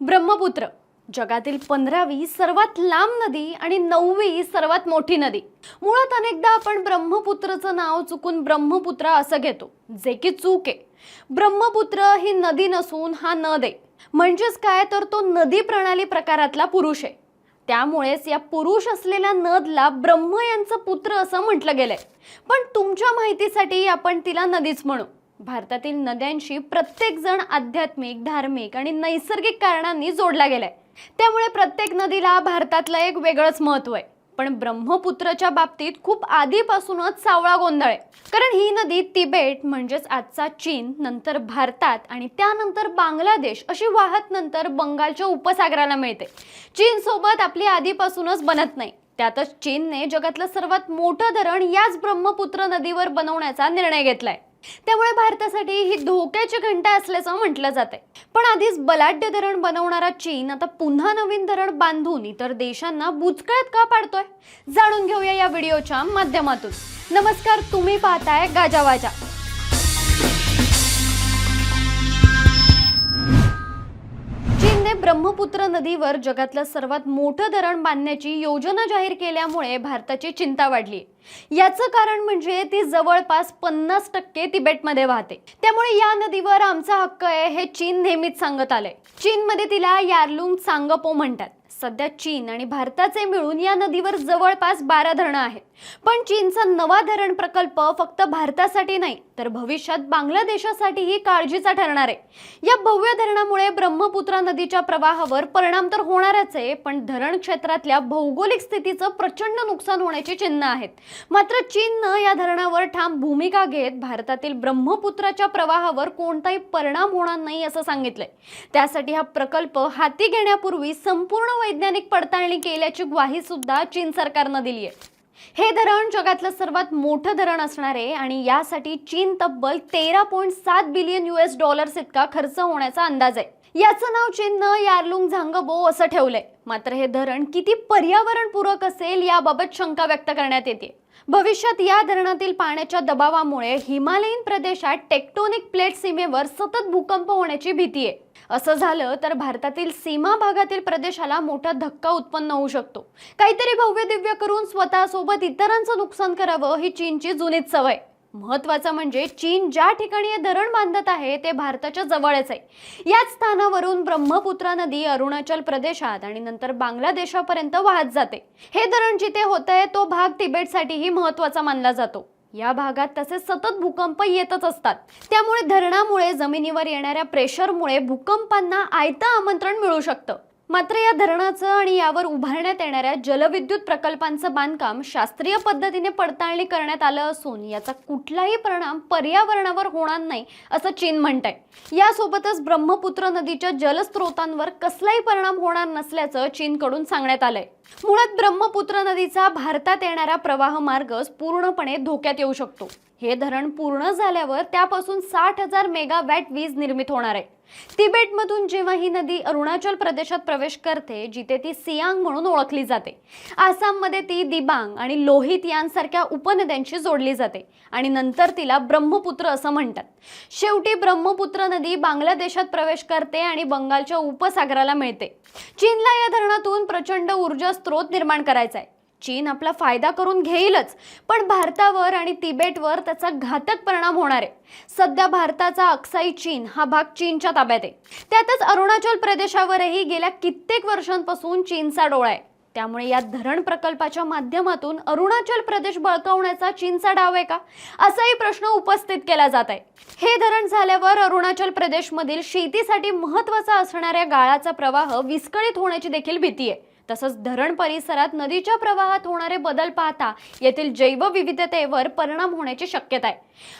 ब्रह्मपुत्र. जगातील पंधरावी सर्वात लांब नदी आणि नववी सर्वात मोठी नदी. मुळात अनेकदा आपण ब्रह्मपुत्रचं नाव चुकून ब्रह्मपुत्रा असं घेतो जे की चूक आहे. ब्रह्मपुत्र ही नदी नसून हा नद आहे. म्हणजेच काय? तर तो नदी प्रणाली प्रकारातला पुरुष आहे. त्यामुळेच या पुरुष असलेल्या नदला ब्रह्म यांचं पुत्र असं म्हटलं गेलंय. पण तुमच्या माहितीसाठी आपण तिला नदीच म्हणू. भारतातील नद्यांशी प्रत्येक जण आध्यात्मिक धार्मिक आणि नैसर्गिक कारणांनी जोडला गेलाय. त्यामुळे प्रत्येक नदीला भारतातलं एक वेगळंच महत्त्व आहे. पण ब्रह्मपुत्रच्या बाबतीत खूप आधीपासूनच सावळा गोंधळ आहे. कारण ही नदी तिबेट म्हणजेच आजचा चीन नंतर भारतात आणि त्यानंतर बांगलादेश अशी वाहत नंतर बंगालच्या उपसागराला मिळते. चीन सोबत आपली आधीपासूनच बनत नाही. त्यातच चीनने जगातलं सर्वात मोठं धरण याच ब्रह्मपुत्र नदीवर बनवण्याचा निर्णय घेतलाय. त्यामुळे भारतासाठी ही धोक्याची घंटा असल्याचं म्हटलं जाते पण आधीच बलाढ्य धरण बनवणारा चीन आता पुन्हा नवीन धरण बांधून इतर देशांना बुचकळ्यात का पाडतोय? जाणून घेऊया या व्हिडिओच्या माध्यमातून. नमस्कार तुम्ही पाहताय गाजावाजा चीनने ब्रह्मपुत्र नदीवर जगातलं सर्वात मोठं धरण बांधण्याची योजना जाहीर केल्यामुळे भारताची चिंता वाढली याचं कारण म्हणजे ती जवळपास पन्नास टक्के तिबेटमध्ये वाहते. त्यामुळे या नदीवर आमचा हक्क आहे हे चीन नेहमीच सांगत आलंय. चीनमध्ये तिला यारलुंग सांगपो म्हणतात. सध्या चीन आणि भारताचे मिळून या नदीवर जवळपास बारा धरणं आहेत. पण चीनचा नवा धरण प्रकल्प फक्त भारतासाठी नाही तर भविष्यात बांगलादेशासाठीही काळजीचा ठरणार आहे. या भव्य धरणामुळे ब्रह्मपुत्रा नदीच्या प्रवाहावर परिणाम तर होणारच आहे पण धरण क्षेत्रातल्या भौगोलिक स्थितीचं प्रचंड नुकसान होण्याची चिन्ह आहेत. मात्र चीननं या धरणावर ठाम भूमिका घेत भारतातील ब्रह्मपुत्राच्या प्रवाहावर कोणताही परिणाम होणार नाही असं सांगितलंय. त्यासाठी हा प्रकल्प हाती घेण्यापूर्वी संपूर्ण वैज्ञानिक पडताळणी केल्याची ग्वाही सुद्धा चीन सरकारनं दिली आहे. हे धरण जगातलं सर्वात मोठं धरण असणार आहे आणि यासाठी चीन तब्बल तेरा पॉईंट सात बिलियन युएस डॉलर्स इतका खर्च होण्याचा अंदाज आहे. याचं नाव चिन्ह यारलुंग झांगबो असं ठेवलंय. मात्र हे धरण किती पर्यावरणपूरक असेल याबाबत शंका व्यक्त करण्यात येते. भविष्यात या धरणातील पाण्याच्या दबावामुळे हिमालयीन प्रदेशात टेक्टोनिक प्लेट सीमेवर सतत भूकंप होण्याची भीती आहे. असं झालं तर भारतातील सीमा भागातील प्रदेशाला मोठा धक्का उत्पन्न होऊ शकतो. काहीतरी भव्य दिव्य करून स्वतःसोबत इतरांचं नुकसान करावं ही चीनची जुनीच सवय. महत्वाचं म्हणजे चीन ज्या ठिकाणी हे धरण बांधत आहे ते भारताच्या जवळच आहे. याच स्थानावरून ब्रह्मपुत्रा नदी अरुणाचल प्रदेशात आणि नंतर बांगलादेशापर्यंत वाहत जाते. हे धरण जिथे होतंय तो भाग तिबेटसाठीही महत्त्वाचा मानला जातो. या भागात तसे सतत भूकंप येतच असतात. त्यामुळे धरणामुळे जमिनीवर येणाऱ्या प्रेशरमुळे भूकंपांना आयतं आमंत्रण मिळू शकतं. मात्र या धरणाचं आणि यावर उभारण्यात येणाऱ्या जलविद्युत प्रकल्पांचं बांधकाम शास्त्रीय पद्धतीने पडताळणी करण्यात आलं असून याचा कुठलाही परिणाम पर्यावरणावर होणार नाही असं चीन म्हणत आहे यासोबतच ब्रह्मपुत्र नदीच्या जलस्रोतांवर कसलाही परिणाम होणार नसल्याचं चीनकडून सांगण्यात आलंय. मुळात ब्रह्मपुत्र नदीचा भारतात येणारा प्रवाह मार्गच पूर्णपणे धोक्यात येऊ शकतो. हे धरण पूर्ण झाल्यावर त्यापासून साठ हजार मेगावॅट वीज निर्मित होणार आहे. तिबेटमधून जेव्हा ही नदी अरुणाचल प्रदेशात प्रवेश करते जिथे ती सियांग म्हणून ओळखली जाते. आसाममध्ये ती दिबांग आणि लोहित यांसारख्या उपनद्यांशी जोडली जाते आणि नंतर तिला ब्रह्मपुत्र असं म्हणतात. शेवटी ब्रह्मपुत्र नदी बांगलादेशात प्रवेश करते आणि बंगालच्या उपसागराला मिळते. चीनला या धरणातून प्रचंड ऊर्जा स्रोत निर्माण करायचा आहे. चीन आपला फायदा करून घेईलच. पण भारतावर आणि तिबेटवर त्याचा घातक परिणाम होणार आहे. सध्या भारताचा अक्साई चीन हा भाग चीनच्या ताब्यात आहे. त्यातच अरुणाचल प्रदेशावरही गेल्या कित्येक वर्षांपासून चीनचा डोळा आहे. त्यामुळे या धरण प्रकल्पाच्या माध्यमातून अरुणाचल प्रदेश बळकावण्याचा चीनचा डाव आहे का? असाही प्रश्न उपस्थित केला जात आहे. हे धरण झाल्यावर अरुणाचल प्रदेशमधील शेतीसाठी महत्त्वाचा असणाऱ्या गाळाचा प्रवाह विस्कळीत होण्याची देखील भीती आहे. तसंच धरण परिसरात नदीच्या प्रवाहात होणारे बदल पाहता येथील जैवविविधतेवर परिणाम होण्याची शक्यता आहे.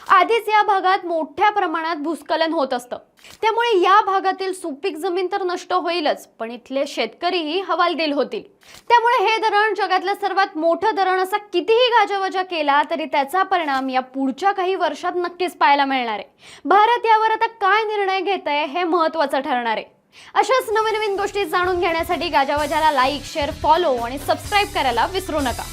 आधीच या भागात मोठ्या प्रमाणात भूस्खलन होत असतं. त्यामुळे या भागातील सुपीक जमीन तर नष्ट होईलच पण इथले शेतकरीही हवालदिल होतील. त्यामुळे हे धरण जगातलं सर्वात मोठं धरण असा कितीही गाजावाजा केला तरी त्याचा परिणाम या पुढच्या काही वर्षात नक्कीच पाहायला मिळणार आहे. भारत यावर आता काय निर्णय घेत आहे हे महत्त्वाचं ठरणार आहे. अशाच नवीन नवीन गोष्टी जाणून घेण्यासाठी गाजावाजाला लाईक शेअर फॉलो आणि सबस्क्राईब करायला विसरू नका.